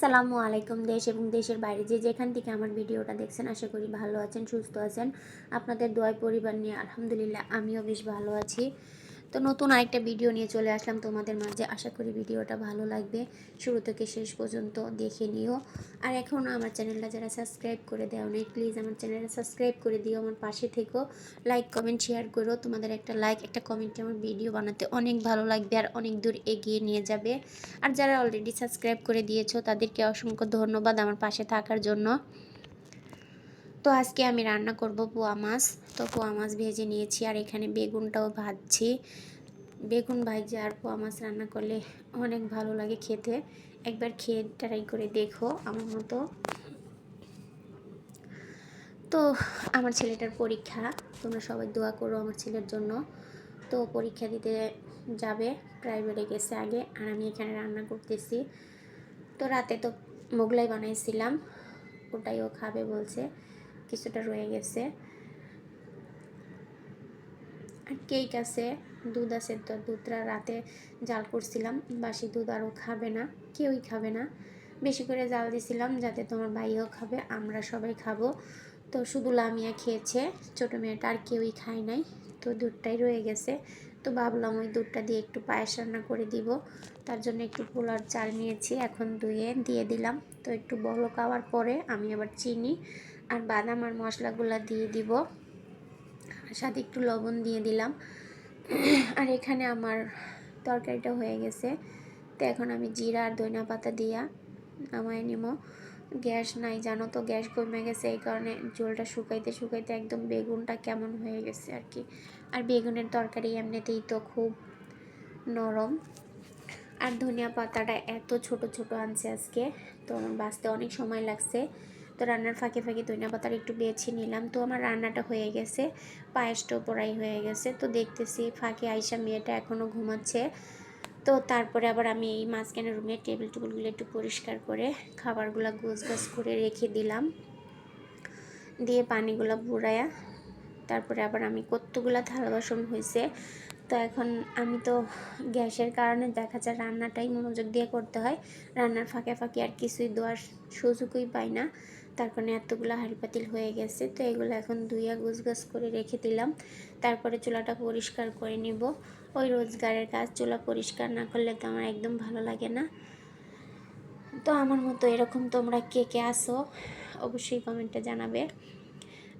আসসালামু আলাইকুম দেশ এবং দেশের বাইরে যে যেখান থেকে আমার ভিডিওটা দেখছেন, আশা করি ভালো আছেন, সুস্থ আছেন। আপনাদের দোয়াই পরিবার নিয়ে আলহামদুলিল্লাহ, আমিও বেশ ভালো আছি। তো নতুন আরেকটা ভিডিও নিয়ে চলে আসলাম তোমাদের মাঝে। আশা করি ভিডিওটা ভালো লাগবে। শুরু থেকে শেষ পর্যন্ত দেখে নিও। আর এখন আমার চ্যানেলটা যারা সাবস্ক্রাইব করে দেওয়া নেই প্লিজ আমার চ্যানেলটা সাবস্ক্রাইব করে দিও। আমার পাশে থেকো। লাইক কমেন্ট শেয়ার করো। তোমাদের একটা লাইক একটা কমেন্টে আমার ভিডিও বানাতে অনেক ভালো লাগবে আর অনেক দূর এগিয়ে নিয়ে যাবে। আর যারা অলরেডি সাবস্ক্রাইব করে দিয়েছ, তাদেরকে অসংখ্য ধন্যবাদ আমার পাশে থাকার জন্য। তো আজকে আমি রান্না করব পোয়া মাছ। তো পোয়া মাছ ভেজে নিয়েছি আর এখানে বেগুনটাও ভাজছি। বেগুন ভাজে আর পোয়া মাছ রান্না করলে অনেক ভালো লাগে খেতে। একবার খেয়ে ট্রাই করে দেখো আমার মতো। তো আমার ছেলেটার পরীক্ষা, তোমরা সবাই দোয়া করো আমার ছেলের জন্য। তো পরীক্ষা দিতে যাবে প্রাইভেটে গেছে আগে আর আমি এখানে রান্না করতেছি। তো রাতে তো মোগলাই বানাইছিলাম, ওটাই ও খাবে বলছে। কিছুটা রয়ে গেছে। আর কেক আছে, দুধ আছে তো, দুধটা রাতে জাল করছিলাম। বাসি দুধ আরও খাবে না, কেউই খাবে না। বেশি করে জাল দিছিলাম যাতে তোমার ভাইও খাবে, আমরা সবাই খাব। তো শুধু লামিয়া খেয়েছে, ছোটো মেয়েটা আর কেউই খায় নাই। তো দুধটাই রয়ে গেছে। তো ভাবলাম ওই দুধটা দিয়ে একটু পায়েস রান্না করে দিব। তার জন্য একটু পোলার চাল নিয়েছি, এখন ধুয়ে দিয়ে দিলাম। তো একটু বলো খাওয়ার পরে আমি আবার চিনি। আর বাদাম আর মশলাগুলো দিয়ে দিব। সাথে একটু লবণ দিয়ে দিলাম। আর এখানে আমার তরকারিটা হয়ে গেছে। তো এখন আমি জিরা আর ধনিয়া পাতা দিয়া নামায় নিব। গ্যাস নাই, জানো তো গ্যাস কমে গেছে, এই কারণে ঝোলটা শুকাইতে শুকাইতে একদম বেগুনটা কেমন হয়ে গেছে আর কি। আর বেগুনের তরকারি এমনিতেই তো খুব নরম। আর ধনিয়া পাতাটা এত ছোট ছোট আনছে আজকে, তো আমার বাঁচতে অনেক সময় লাগছে। তো রান্নার ফাঁকে ফাঁকে ধনিয়া পাতার একটু বেছে নিলাম। তো আমার রান্নাটা হয়ে গেছে পায়েসটাও পড়াই হয়ে গেছে। তো দেখতেছি ফাঁকে আইসা মেয়েটা এখনও ঘুমাচ্ছে। তো তারপরে আবার আমি এই মাঝখানে রুমে টেবিল টেবিলগুলো একটু পরিষ্কার করে খাবারগুলো গোছ গাছ করে রেখে দিলাম। দিয়ে পানিগুলো বুড়ায়া তারপরে আবার আমি কতগুলো থালা বাসন হয়েছে তো এখন আমি তো গ্যাসের কারণে দেখা যায় রান্নাটাই মনোযোগ দিয়ে করতে হয়। রান্নার ফাঁকে ফাঁকে আর কিছুই দেওয়ার সুযোগই পাই না। তার কারণে এতগুলো হাড়িপাতিল হয়ে গেছে, তো এগুলো এখন ধুইয়া গুছগাছ করে রেখে দিলাম। তারপরে চুলাটা পরিষ্কার করে নিব। ওই রোজগারের কাজ, চুলা পরিষ্কার না করলে তো আমার একদম ভালো লাগে না। তো আমার মতো এরকম তোমরা কে কে আসো অবশ্যই কমেন্টে জানাবে।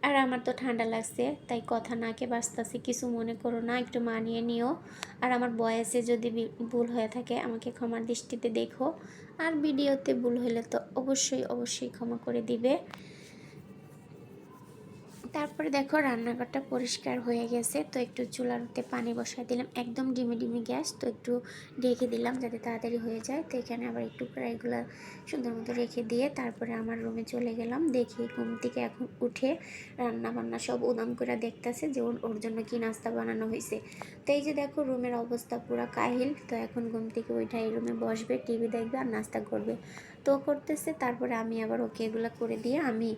আর আমার তো ঠান্ডা লাগছে, তাই কথা নাকে বাঁচতেছি, কিছু মনে করো না, একটু মানিয়ে নিও। আর আমার বয়সে যদি ভুল হয়ে থাকে, আমাকে ক্ষমার দৃষ্টিতে দেখো। আর ভিডিওতে ভুল হলে তো অবশ্যই অবশ্যই ক্ষমা করে দিবে। তারপরে দেখো রান্নাঘরটা পরিষ্কার হয়ে গেছে, তো একটু চুলাতে পানি বসাই দিলাম। একদম ডিমি ডিমি গ্যাস, তো একটু রেখে দিলাম যাতে তাড়াতাড়ি হয়ে যায়। তো এখানে আবার একটু কড়াইগুলো সুন্দর মতো রেখে দিয়ে তারপরে আমার রুমে চলে গেলাম। দেখি ঘুম থেকে এখন উঠে রান্না বান্না সব উদাম করে দেখতেছে যে ওর জন্য কি নাস্তা বানানো হয়েছে তো এই যে দেখো রুমের অবস্থা পুরো কাহিল, তো এখন ঘুম থেকে ওইটা এই রুমে বসবে, টিভি দেখবে আর নাস্তা করবে। তো করতেছে, তারপরে আমি আবার ওকে এগুলো করে দিয়ে আমি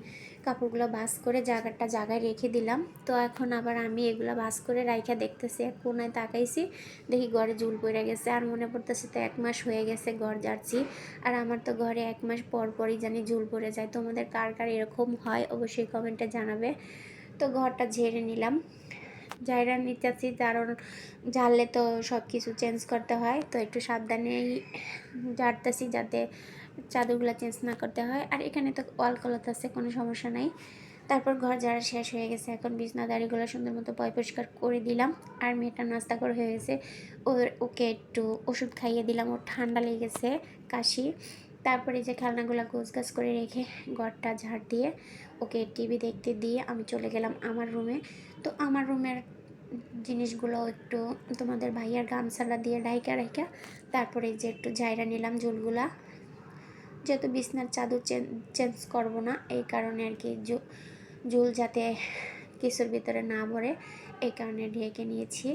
কাপড়গুলো বাস করে জায়গাটা জায়গায় রেখে দিলাম। তো এখন আবার আমি এগুলো বাস করে রাইখা দেখতেছি, এক কোনায় তাকাইছি, দেখি ঘরে ঝুল পড়ে গেছে। আর মনে পড়তেছে তো এক মাস হয়ে গেছে ঘর যাচ্ছি আর আমার তো ঘরে এক মাস পর পরই জানি ঝুল পড়ে যায়। তোমাদের কার কার এরকম হয় অবশ্যই কমেন্টে জানাবে। তো ঘরটা ঝেড়ে নিলাম। জায়গা নিতেছি, কারণ ঝাড়লে তো সব কিছু চেঞ্জ করতে হয়। তো একটু সাবধানেই ঝাড়তেছি যাতে চাদরগুলো চেঞ্জ না করতে হয়। আর এখানে তো ওয়াল কলাত আছে, কোনো সমস্যা নাই। তারপর ঘর যারা শেষ হয়ে গেছে, এখন বিছনা দাড়িগুলো সুন্দর মতো পয় পরিষ্কার করে দিলাম। আর মেয়েটা নাস্তা করে হয়ে গেছে। ওর, ওকে একটু ওষুধ খাইয়ে দিলাম, ওর ঠান্ডা লেগেছে কাশি। তারপরে যে খেলনাগুলো গোছ গাছ করে রেখে ঘরটা ঝাড় দিয়ে ওকে টিভি দেখতে দিয়ে আমি চলে গেলাম আমার রুমে তো আমার রুমের জিনিসগুলো একটু তোমাদের ভাইয়ার গামছালা দিয়ে ডাইকা রাইকা তারপরে যে একটু জায়রা নিলাম ঝুলগুলা। যেহেতু বিছনার চাদর চেঞ্জ করব না, এই কারণে আর কি ঝুল যাতে কিছুর ভিতরে না ভরে এই কারণে ঢেকে নিয়েছি।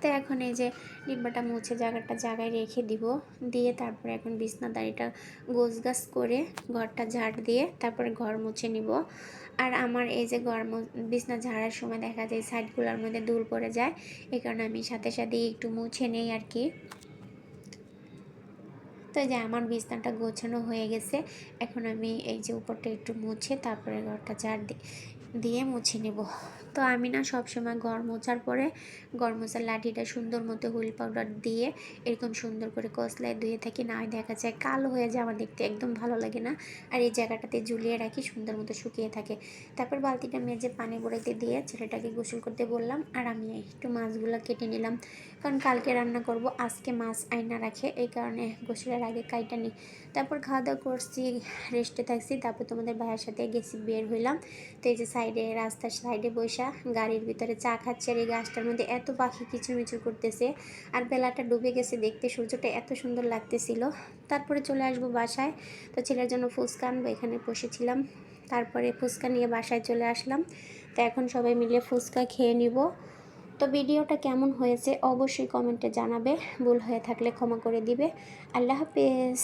তো এখন এই যে ডিব্বাটা মুছে জায়গাটা জায়গায় রেখে দিব, দিয়ে তারপরে এখন বিছনা দাড়িটা গোছ গাছ করে ঘরটা ঝাড় দিয়ে তারপরে ঘর মুছে নিব। আর আমার এই যে ঘর বিছনা ঝাড়ার সময় দেখা যায় সাইডগুলোর মধ্যে দূর পড়ে যায়, এই কারণে আমি সাথে সাথে একটু মুছে নেই আর কি। তো যে আমার বিছানাটা গোছানো হয়ে গেছে, এখন আমি এই যে উপরটা একটু মুছে তারপরে ঘরটা ঝাড় দি- দিয়ে মুছে নেব। তো আমি না সবসময় ঘর মোছার পরে ঘর মোছার লাঠিটা সুন্দর মতো হুইল পাউডার দিয়ে এরকম সুন্দর করে কসলায় ধুয়ে থাকি, না দেখা যায় কালো হয়ে যায়, আমার দেখতে একদম ভালো লাগে না। আর এই জায়গাটাতে ঝুলিয়ে রাখি, সুন্দর মতো শুকিয়ে থাকে। তারপর বালতিটা মেজে পানি বড়াইতে দিয়ে ছেলেটাকে গোসল করতে বললাম, আর আমি একটু মাছগুলো কেটে নিলাম। কারণ কালকে রান্না করব, আজকে মাছ আয়না রাখে, এই কারণে গোসলের আগে কাইটা নিই। তারপর খাওয়া দাওয়া করছি, রেস্টে থাকছি, তারপর তোমাদের ভাইয়ের সাথে গেছি, বের হইলাম। তো এই যে সাইডে, রাস্তার সাইডে বৈশা গাড়ির ভিতরে চা খাচ্ছে আর এই গাছটার মধ্যে এত পাখি কিচুমিচুর করতেছে। আর বেলাটা ডুবে গেছে দেখতে, সূর্যটা এত সুন্দর লাগতেছিল। তারপরে চলে আসব বাসায়। তো ছেলের জন্য ফুচকা আনব, এখানে বসেছিলাম। তারপরে ফুচকা নিয়ে বাসায় চলে আসলাম। তো এখন সবাই মিলে ফুচকা খেয়ে নিব। তো ভিডিওটা কেমন হয়েছে অবশ্যই কমেন্টে জানাবে। ভুল হয়ে থাকলে ক্ষমা করে দিবে। আল্লাহ হাফেজ।